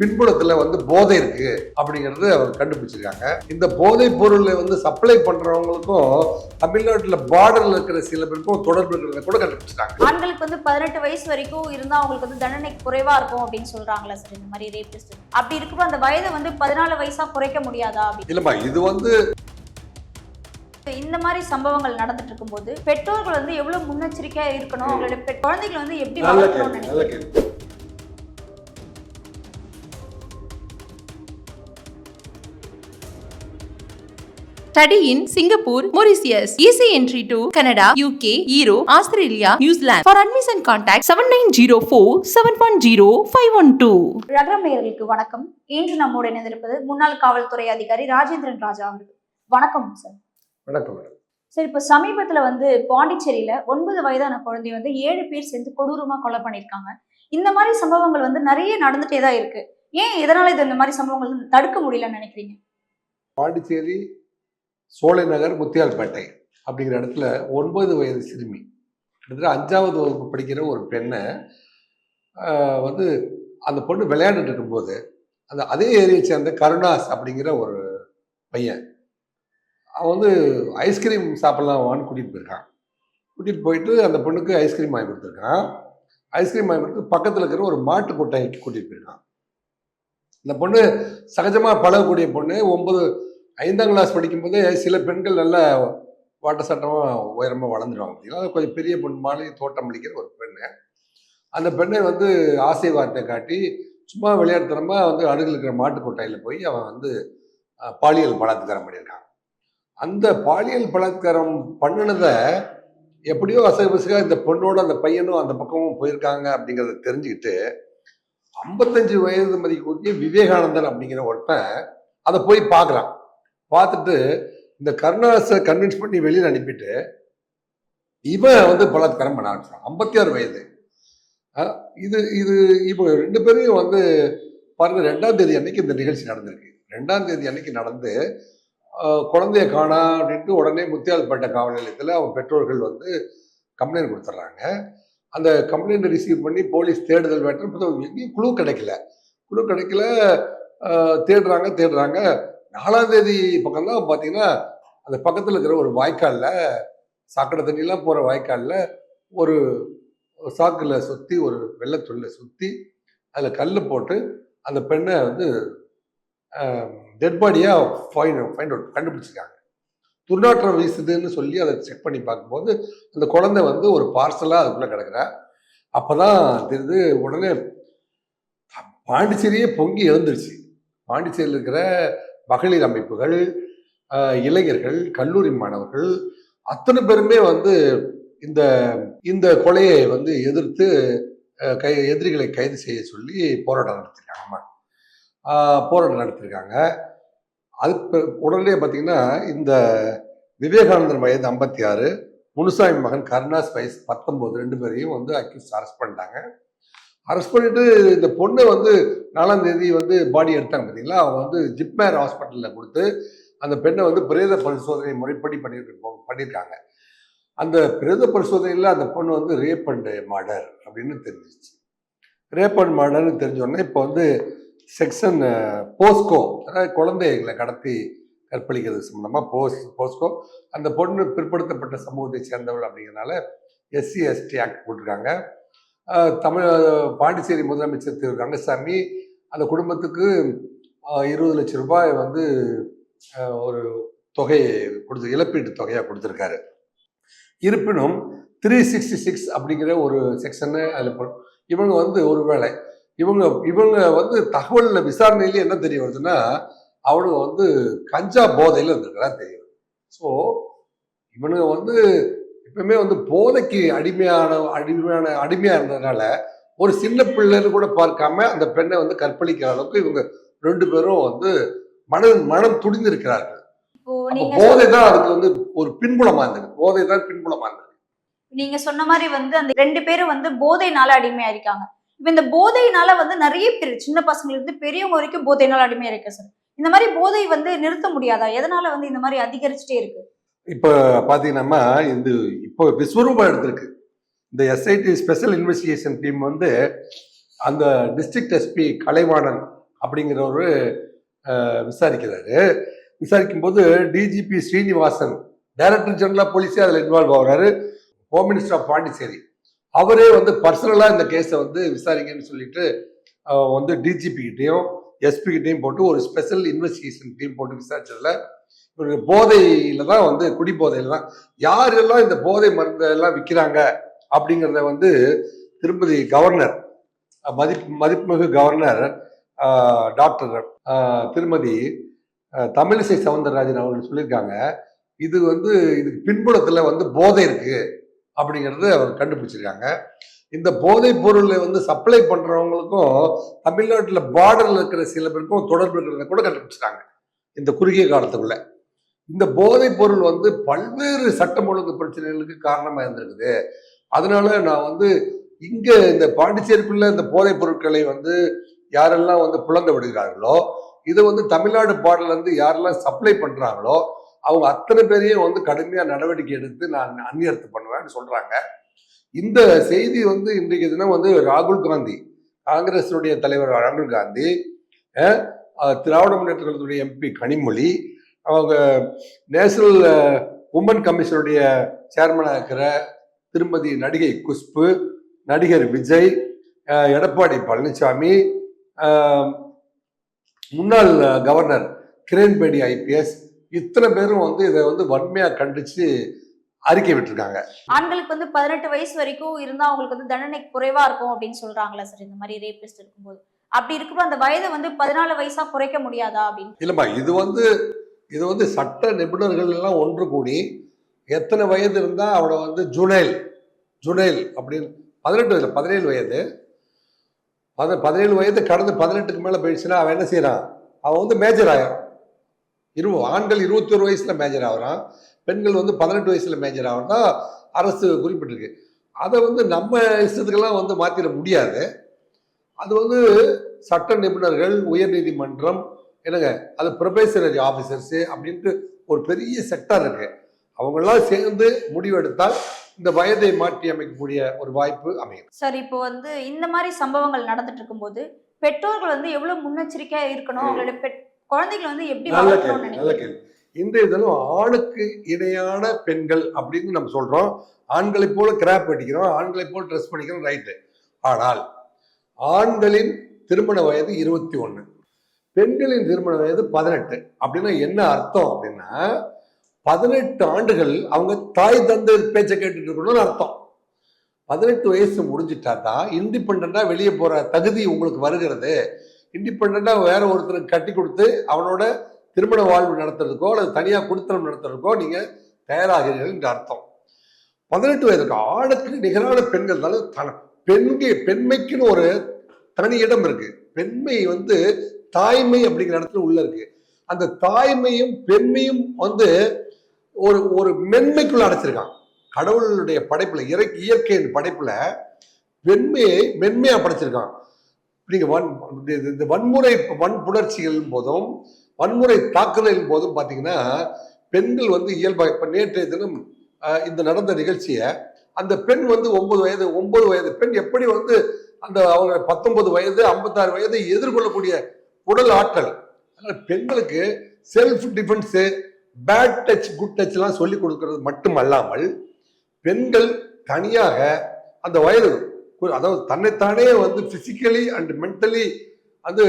பின்புலத்துல வந்து போதை இருக்கு அப்படிங்கறது அவர் கண்டுபிடிச்சிருக்காங்க. இந்த போதை பொருளை வந்து சப்ளை பண்றவங்களுக்கும் தமிழ்நாட்டுல பார்டர்ல இருக்கிற சில பேருக்கும் தொடர்பு இருக்கிறத கூட கண்டுபிடிச்சிட்டாங்க. ஆண்களுக்கு வந்து பதினெட்டு வயசு வரைக்கும் இருந்தா அவங்களுக்கு வந்து தண்டனை குறைவா இருக்கும் அப்படின்னு சொல்றாங்களா சார் இந்த மாதிரி ரேபிஸ்ட் அப்படி இருக்கும்போது அந்த வயதை வந்து பதினாலு வயசா குறைக்க முடியாதா அப்படி? இல்லம்மா இது வந்து இந்த மாதிரி சம்பவங்கள் நடந்துட்டு இருக்கும்போது பெற்றோர்கள் வந்து எவ்வளவு முன்னெச்சரிக்கையா இருக்கணும்? அவங்களோட குழந்தைகளை வந்து எப்படி நல்ல வளர்க்கணும்னு கேள்வி நினைக்கிறீங்க நல்ல கேள்வி Study in Singapore, Mauritius. Easy entry to Canada, UK, Europe, Australia, New Zealand. For admission contact 7904 710 512. ரகரம் நேயர்களுக்கு வணக்கம் இன்று நம்மோடு இணைந்திருப்பது முன்னாள் காவல்துறை அதிகாரி ராஜேந்திரன் ராஜா அவர்கள் வணக்கம் சார் வணக்கம் மேடம் சார் இப்போ சமீபத்துல வந்து பாண்டிச்சேரியில ஒன்பது வயதான குழந்தை வந்து ஏழு பேர் சேர்ந்து கொடூரமா கொலை பண்ணியிருக்காங்க இந்த மாதிரி சம்பவங்கள் வந்து நிறைய நடந்துட்டே தான் இருக்கு ஏன் இதனால இது இந்த மாதிரி சம்பவங்கள் தடுக்க முடியலன்னு நினைக்கிறீங்க பாண்டிச்சேரி சோலை நகர் முத்தியால்பேட்டை அப்படிங்கிற இடத்துல ஒன்பது வயது சிறுமி கிட்டத்தட்ட அஞ்சாவது வகுப்பு படிக்கிற ஒரு பெண்ணை வந்து அந்த பொண்ணு விளையாண்டுட்டு இருக்கும்போது அந்த அதே ஏரியை சேர்ந்த கருணாஸ் அப்படிங்கிற ஒரு பையன் அவன் வந்து ஐஸ்கிரீம் சாப்பிட்லாமான்னு கூட்டிகிட்டு போயிருக்கான். கூட்டிகிட்டு போயிட்டு அந்த பொண்ணுக்கு ஐஸ்கிரீம் வாங்கி கொடுத்துருக்கான். ஐஸ்கிரீம் வாங்கி கொடுத்து பக்கத்தில் இருக்கிற ஒரு மாட்டு கொட்டாய்க்கு கூட்டிகிட்டு போயிருக்கான். இந்த பொண்ணு சகஜமாக பழகக்கூடிய பொண்ணு ஒன்பது ஐந்தாம் கிளாஸ் படிக்கும்போதே சில பெண்கள் நல்ல வாட்ட சட்டமாக உயரமாக வளர்ந்துடுவாங்க அப்படின்னா கொஞ்சம் பெரிய பொண்ணு மாதிரி தோட்டம் அளிக்கிற ஒரு பெண்ணு. அந்த பெண்ணை வந்து ஆசை வார்த்தை காட்டி சும்மா விளையாட்டுத்தனமாக வந்து அருகில் இருக்கிற மாட்டு கொட்டையில் போய் அவன் வந்து பாலியல் பலாத்காரம் பண்ணியிருக்கான். அந்த பாலியல் பலாத்காரம் பண்ணினதை எப்படியோ அசகபசக இந்த பொண்ணோட அந்த பையனும் அந்த பக்கமும் போயிருக்காங்க அப்படிங்கிறத தெரிஞ்சுக்கிட்டு ஐம்பத்தஞ்சு வயது மதிக்கக்கூடிய விவேகானந்தன் அப்படிங்கிற ஒருத்தன் அதை போய் பார்க்குறான். பார்த்துட்டு இந்த கருணாசை கன்வின்ஸ் பண்ணி வெளியில் அனுப்பிட்டு இவன் வந்து பலாத்காரம் பண்ண ஆரம்பிச்சான் ஐம்பத்தி ஆறு வயது இது இது இப்போ ரெண்டு பேரையும் வந்து பாருங்க ரெண்டாம் தேதி அன்னைக்கு இந்த நிகழ்ச்சி நடந்திருக்கு. ரெண்டாம் தேதி அன்னைக்கு நடந்து குழந்தைய காணா அப்படின்ட்டு உடனே முத்தியால்பேட்டை காவல் நிலையத்தில் அவன் பெற்றோர்கள் வந்து கம்ப்ளைண்ட் கொடுத்துட்றாங்க. அந்த கம்ப்ளைண்ட் ரிசீவ் பண்ணி போலீஸ் தேடுதல் வேட்டம் எங்கேயும் குழு கிடைக்கல. குழு கிடைக்கல தேடுறாங்க தேடுறாங்க. நாலாம் தேதி பக்கம் தான் பார்த்தீங்கன்னா அந்த பக்கத்தில் இருக்கிற ஒரு வாய்க்காலில் சாக்கடை தண்ணிலாம் போகிற வாய்க்காலில் ஒரு சாக்கில் சுற்றி ஒரு வெள்ளத்துள்ள சுற்றி அதில் கல் போட்டு அந்த பெண்ணை வந்து டெட் பாடியாக ஃபைன் ஃபைண்ட் அவுட் கண்டுபிடிச்சிருக்காங்க. துர்நாற்றம் வீசுதுன்னு சொல்லி அதை செக் பண்ணி பார்க்கும்போது அந்த குழந்தை வந்து ஒரு பார்சலாக அதுக்குள்ளே கிடக்குறா. அப்போ தான் தெரியுது உடனே பாண்டிச்சேரியே பொங்கி எழுந்துருச்சு. பாண்டிச்சேரியில் இருக்கிற மகளிர் அமைப்புகள் இளைஞர்கள் கல்லூரி மாணவர்கள் அத்தனை பேருமே வந்து இந்த இந்த கொலையை வந்து எதிர்த்து கை எதிரிகளை கைது செய்ய சொல்லி போராட்டம் நடத்திருக்காங்க. ஆமாம் போராட்டம் நடத்திருக்காங்க. அதுக்கு உடனே பார்த்தீங்கன்னா இந்த விவேகானந்தர் வயது ஐம்பத்தி ஆறு முனுசாமி மகன் கருணாஸ் வயசு பத்தொம்போது ரெண்டு பேரையும் வந்து அக்யூஸ் அரெஸ்ட் பண்ணிட்டாங்க. அரெஸ்ட் பண்ணிட்டு இந்த பொண்ணை வந்து நாலாம் தேதி வந்து பாடி எடுத்தாங்க பார்த்தீங்களா அவங்க வந்து ஜிப்மேர் ஹாஸ்பிட்டலில் கொடுத்து அந்த பெண்ணை வந்து பிரேத பரிசோதனை முறைப்படி பண்ணியிருக்க பண்ணியிருக்காங்க அந்த பிரேத பரிசோதனையில் அந்த பொண்ணு வந்து ரேப் அண்ட் மர்டர் அப்படின்னு தெரிஞ்சிச்சு ரேப் அண்ட் மர்டர்னு தெரிஞ்சோடனே இப்போ வந்து செக்ஷன் போஸ்கோ uh, அதாவது குழந்தைகளை கடத்தி கற்பழிக்கிறது சம்மந்தமாக போஸ் போஸ்கோ அந்த பொண்ணு பிற்படுத்தப்பட்ட சமூகத்தை சேர்ந்தவள் அப்படிங்கிறனால எஸ்சி எஸ்டி ஆக்ட் போட்டிருக்காங்க. தமிழ் பாண்டிச்சேரி முதலமைச்சர் திரு. ரங்கசாமி அந்த குடும்பத்துக்கு இருபது லட்சம் ரூபாய் வந்து ஒரு தொகையை கொடுத்து இழப்பீட்டு தொகையாக கொடுத்துருக்காரு. இருப்பினும் த்ரீ சிக்ஸ்டி சிக்ஸ் அப்படிங்கிற ஒரு செக்ஷனு அதில் இவங்க வந்து ஒருவேளை இவங்க இவங்க வந்து தகவலில் விசாரணையிலே என்ன தெரிய வருதுன்னா அவனுங்க வந்து கஞ்சா போதையில் இருந்திருக்கிறா தெரியும் ஸோ இவனுங்க வந்து எப்பவுமே வந்து போதைக்கு அடிமையான அடிமையான அடிமையா இருந்ததுனால ஒரு சின்ன பிள்ளைன்னு கூட பார்க்காம அந்த பெண்ணை வந்து கற்பழிக்கிற அளவுக்கு இவங்க ரெண்டு பேரும் வந்து மனம் மனம் துடிந்திருக்கிறார்கள். போதை தான் அதுக்கு வந்து ஒரு பின்புலமா இருந்தது. போதை தான் பின்புலமா இருந்தது. நீங்க சொன்ன மாதிரி வந்து அந்த ரெண்டு பேரும் வந்து போதைனால அடிமையா இருக்காங்க. இப்ப இந்த போதைனால வந்து நிறைய பேர் சின்ன பசங்கள்ல இருந்து பெரியவங்க வரைக்கும் போதைனால அடிமையா இருக்கு சார். இந்த மாதிரி போதை வந்து நிறுத்த முடியாதா? எதனால வந்து இந்த மாதிரி அதிகரிச்சுட்டே இருக்கு? இப்போ பார்த்தீங்கன்னா இந்த இப்போ விஸ்வரூபம் எடுத்திருக்கு. இந்த எஸ்ஐடி ஸ்பெஷல் இன்வெஸ்டிகேஷன் டீம் வந்து அந்த டிஸ்ட்ரிக்ட் எஸ்பி கலைவாணன் அப்படிங்கிற ஒரு விசாரிக்கிறாரு. விசாரிக்கும் போது டிஜிபி ஸ்ரீனிவாசன் டைரக்டர் ஜெனரலாக போலீஸே அதில் இன்வால்வ் ஆகிறாரு. ஹோம் மினிஸ்டர் ஆஃப் பாண்டிச்சேரி அவரே வந்து பர்சனலாக இந்த கேஸை வந்து விசாரிங்கன்னு சொல்லிட்டு வந்து டிஜிபி கிட்டேயும் எஸ்பி கிட்டேயும் போட்டு ஒரு ஸ்பெஷல் இன்வெஸ்டிகேஷன் டீம் போட்டு விசாரிச்சதில் இவருக்கு போதையில தான் வந்து குடி போதையில தான். யாரெல்லாம் இந்த போதை மருந்து எல்லாம் விற்கிறாங்க அப்படிங்கிறத வந்து திருப்பதி கவர்னர் மதிப்பு மதிப்புமிகு கவர்னர் டாக்டர் திருமதி தமிழிசை சவுந்தரராஜன் அவர்கள் சொல்லியிருக்காங்க. இது வந்து இதுக்கு பின்புலத்தில் வந்து போதை இருக்கு அப்படிங்கிறது அவர் கண்டுபிடிச்சிருக்காங்க. இந்த போதைப் பொருளை வந்து சப்ளை பண்ணுறவங்களுக்கும் தமிழ்நாட்டில் பார்டரில் இருக்கிற சில பேருக்கும் தொடர்பு இருக்கிறத கூட கண்டுபிடிச்சிருக்காங்க. இந்த குறுகிய காலத்துக்குள்ள. இந்த போதைப் பொருள் வந்து பல்வேறு சட்டம் ஒழுங்கு பிரச்சனைகளுக்கு காரணமாக இருந்திருக்குது. அதனால நான் வந்து இங்கே இந்த பாண்டிச்சேரிக்குள்ள இந்த போதைப் பொருட்களை வந்து யாரெல்லாம் வந்து புலந்து விடுகிறார்களோ இது வந்து தமிழ்நாடு பாடலேருந்து யாரெல்லாம் சப்ளை பண்ணுறாங்களோ அவங்க அத்தனை பேரையும் வந்து கடுமையாக நடவடிக்கை எடுத்து நான் அந்நியர்த்து பண்ணுவேன்னு சொல்கிறாங்க இந்த செய்தி வந்து இன்றைக்கு தினம் வந்து ராகுல் காந்தி காங்கிரஸினுடைய தலைவர் ராகுல் காந்தி திராவிட முன்னேற்ற கழகத்துடைய எம்பி கனிமொழி அவங்க நேஷனல் உமன் கமிஷனுடைய சேர்மனாக இருக்கிற திருமதி நடிகை குஷ்பு நடிகர் விஜய் எடப்பாடி பழனிசாமி முன்னாள் கவர்னர் கிரண்பேடி ஐபிஎஸ் இத்தனை பேரும் வந்து இதை வந்து வன்மையாக கண்டிச்சு அறிக்கை விட்டுருக்காங்க. ஆண்களுக்கு வந்து பதினெட்டு வயசு வரைக்கும் இருந்தா அவங்களுக்கு வந்து தண்டனை குறைவா இருக்கும் அப்படின்னு சொல்றாங்களா சார். இந்த மாதிரி ரேபிஸ்ட் இருக்கும்போது அப்படி இருக்கும்போது அந்த வயதை வந்து பதினாலு வயசா குறைக்க முடியாதா அப்படின்னு? இல்லைம்மா இது வந்து இது வந்து சட்ட நிபுணர்கள் எல்லாம் ஒன்று கூடி எத்தனை வயது இருந்தால் அவனை வந்து ஜுனைல் ஜுனைல் அப்படின்னு பதினெட்டு வயது பதினேழு வயது. பத பதினேழு வயது கடந்து பதினெட்டுக்கு மேலே போயிடுச்சுன்னா அவன் என்ன செய்யறான்? அவன் வந்து மேஜர் ஆகிறான் இரு ஆண்கள் இருபத்தி ஒரு வயசில் மேஜர் ஆகுறான் பெண்கள் வந்து பதினெட்டு வயசில் மேஜர் ஆகுறதா அரசு குறிப்பிட்டிருக்கு. அதை வந்து நம்ம இஷ்டத்துக்கெல்லாம் வந்து மாற்றிட முடியாது. அது வந்து சட்ட நிபுணர்கள் உயர்நீதிமன்றம் என்னங்க அது ப்ரொபேஷனரி ஆஃபீஸர்ஸு அப்படின்ட்டு ஒரு பெரிய செக்டர் இருக்கு. அவங்கெல்லாம் சேர்ந்து முடிவெடுத்தால் இந்த வயதை மாற்றி அமைக்கக்கூடிய ஒரு வாய்ப்பு அமையும். சார் இப்போ வந்து இந்த மாதிரி சம்பவங்கள் நடந்துட்டு இருக்கும்போது பெற்றோர்கள் வந்து எவ்வளவு முன்னெச்சரிக்கையா இருக்கணும்? அவங்களோட பெட் குழந்தைகளை வந்து எப்படி நல்ல கேள்வி நல்ல கேள்வி. இன்றைய தினம் ஆணுக்கு இணையான பெண்கள் அப்படின்னு நம்ம சொல்றோம். ஆண்களைப் போல கிராப் வெட்டிக்கிறோம் ஆண்களைப் போல ட்ரெஸ் பண்ணிக்கிறோம் ரைட்டு ஆனால் ஆண்களின் திருமண வயது இருபத்தி ஒன்று பெண்களின் திருமண வயது பதினெட்டு. அப்படின்னா என்ன அர்த்தம் அப்படின்னா பதினெட்டு ஆண்டுகள் அவங்க தாய் தந்தை பேச்சை கேட்டுட்டு இருக்கணும்னு அர்த்தம். பதினெட்டு வயசு முடிஞ்சிட்டா தான் இண்டிபெண்டா வெளியே போகிற தகுதி உங்களுக்கு வருகிறது. இண்டிபெண்டா வேற ஒருத்தருக்கு கட்டி கொடுத்து அவனோட திருமண வாழ்வு நடத்துறதுக்கோ அல்லது தனியாக குடித்தனம் நடத்துறதுக்கோ நீங்கள் தயாராகிறீர்கள் என்று அர்த்தம். பதினெட்டு வயதுக்கு ஆணுக்கு நிகரான பெண்கள் தான் பெண்கை பெண்மைக்குன்னு ஒரு தனி இடம் இருக்கு. பெண்மை வந்து தாய்மை அப்படிங்கிற இடத்துல உள்ள இருக்கு. அந்த தாய்மையும் பெண்மையும் வந்து ஒரு ஒரு மென்மைக்குள்ள அடைச்சிருக்கான் கடவுளுடைய படைப்புல இறை இயற்கையின் படைப்புல பெண்மையை மென்மையா படைச்சிருக்கான் நீங்க வன் இந்த வன்முறை வன்புணர்ச்சிகள் போதும் வன்முறை தாக்குதலின் போதும் பாத்தீங்கன்னா பெண்கள் வந்து இயல்பாக இப்ப நேற்றைய தினம் இந்த நடந்த நிகழ்ச்சியை அந்த பெண் வந்து ஒன்பது வயது ஒன்பது வயது. பெண் எப்படி வந்து அந்த அவங்க பத்தொன்பது வயது ஐம்பத்தாறு வயது எதிர்கொள்ளக்கூடிய உடல் ஆற்றல். அதனால பெண்களுக்கு self defence bad touch good டச்லாம் சொல்லி கொடுக்கறது மட்டுமல்லாமல் பெண்கள் தனியாக அந்த வயது அதாவது தன்னைத்தானே வந்து பிசிக்கலி அண்ட் மென்டலி அது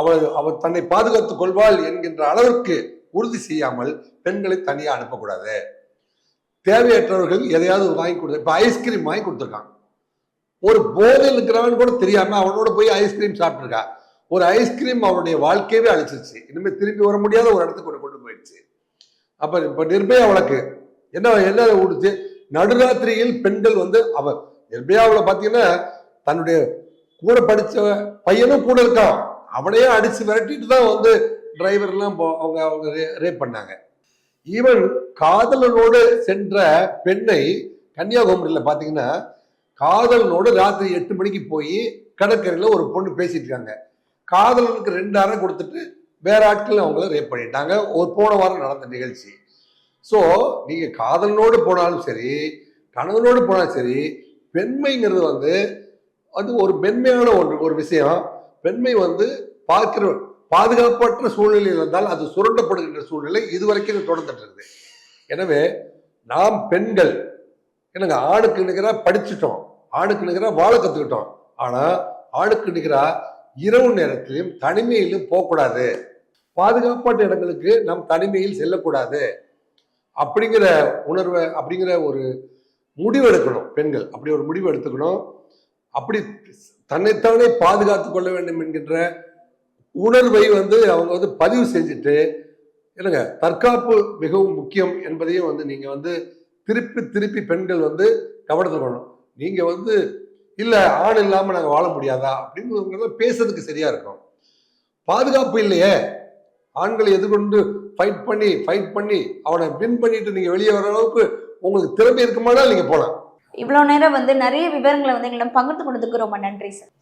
அவள் அவள் தன்னை பாதுகாத்துக் கொள்வாள் என்கின்ற அளவிற்கு உறுதி செய்யாமல் பெண்களை தனியாக அனுப்பக்கூடாது. தேவையற்றவர்கள் எதையாவது வாங்கி கொடுத்து இப்போ ஐஸ்கிரீம் வாங்கி கொடுத்துருக்கான் ஒரு போதையில் இருக்கிறவன் கூட தெரியாமல் அவனோட போய் ஐஸ்கிரீம் சாப்பிட்ருக்கா ஒரு ஐஸ்கிரீம் அவனுடைய வாழ்க்கையவே அழிச்சிருச்சு. இனிமேல் திரும்பி வர முடியாத ஒரு இடத்துக்கு ஒன்று கொண்டு போயிடுச்சு. அப்போ இப்போ நிர்பயா வழக்கு. என்ன என்ன விடுச்சு நடுராத்திரியில் பெண்கள் வந்து அவ நிர்பயாவில் பார்த்தீங்கன்னா தன்னுடைய கூட படித்த பையனும் கூட இருக்கான். அவனையே அடித்து விரட்டிட்டு தான் வந்து டிரைவர்லாம் போ- அவங்க அவங்க ரேப் பண்ணாங்க. ஈவன் காதலனோடு சென்ற பெண்ணை கன்னியாகுமரியில் பார்த்தீங்கன்னா காதலனோடு ராத்திரி எட்டு மணிக்கு போய் கடற்கரையில் ஒரு பொண்ணு பேசிட்டு இருக்காங்க. காதலனுக்கு ரெண்டு அறை கொடுத்துட்டு வேற ஆட்கள் அவங்கள ரேப் பண்ணிட்டாங்க. ஒரு போன வாரம் நடந்த நிகழ்ச்சி. ஸோ நீங்கள் காதலனோடு போனாலும் சரி கணவனோடு போனாலும் சரி பெண்மைங்கிறது வந்து அது ஒரு மென்மையான ஒன்று ஒரு விஷயம். பெண்மை வந்து பார்க்கிறவர் பாதுகாப்பற்ற சூழ்நிலையில் இருந்தால் அது சுரண்டப்படுகின்ற சூழ்நிலை இதுவரைக்கும் தொடர்ந்துட்டு இருக்குது எனவே நாம் பெண்கள் என்னங்க ஆணுக்கு நிகராக படிச்சுட்டோம் ஆணுக்கு நிகராக வாழ கற்றுக்கிட்டோம் ஆனால் ஆணுக்கு நிகராக இரவு நேரத்திலையும் தனிமையிலும் போகக்கூடாது. பாதுகாப்பாட்டு இடங்களுக்கு நாம் தனிமையில் செல்லக்கூடாது. அப்படிங்கிற உணர்வை அப்படிங்கிற ஒரு முடிவு எடுக்கணும் பெண்கள். அப்படி ஒரு முடிவு எடுத்துக்கணும். அப்படி தன்னைத்தானே பாதுகாத்து கொள்ள வேண்டும் என்கின்ற உணர்வை வந்து அவங்க வந்து பதிவு செஞ்சுட்டு என்னங்க தற்காப்பு மிகவும் முக்கியம் என்பதையும் வந்து நீங்க வந்து திருப்பி திருப்பி பெண்கள் வந்து கவனத்தில் கொள்ளணும் நீங்க வந்து இல்ல ஆண் இல்லாம நாங்க வாழ முடியாதா? அப்படின்னு பேசுறதுக்கு சரியா இருக்கும் பாதுகாப்பு இல்லையே. ஆண்களை எதிர்கொண்டு ஃபைட் பண்ணி ஃபைட் பண்ணி அவனை வின் பண்ணிட்டு நீங்க வெளியே வர அளவுக்கு உங்களுக்கு திறமை இருக்குமானால் நீங்க போலாம். இவ்வளவு நேரம் வந்து நிறைய விவரங்களை வந்து எங்களிடம் பகிர்ந்து கொண்டதுக்கு ரொம்ப நன்றி சார்.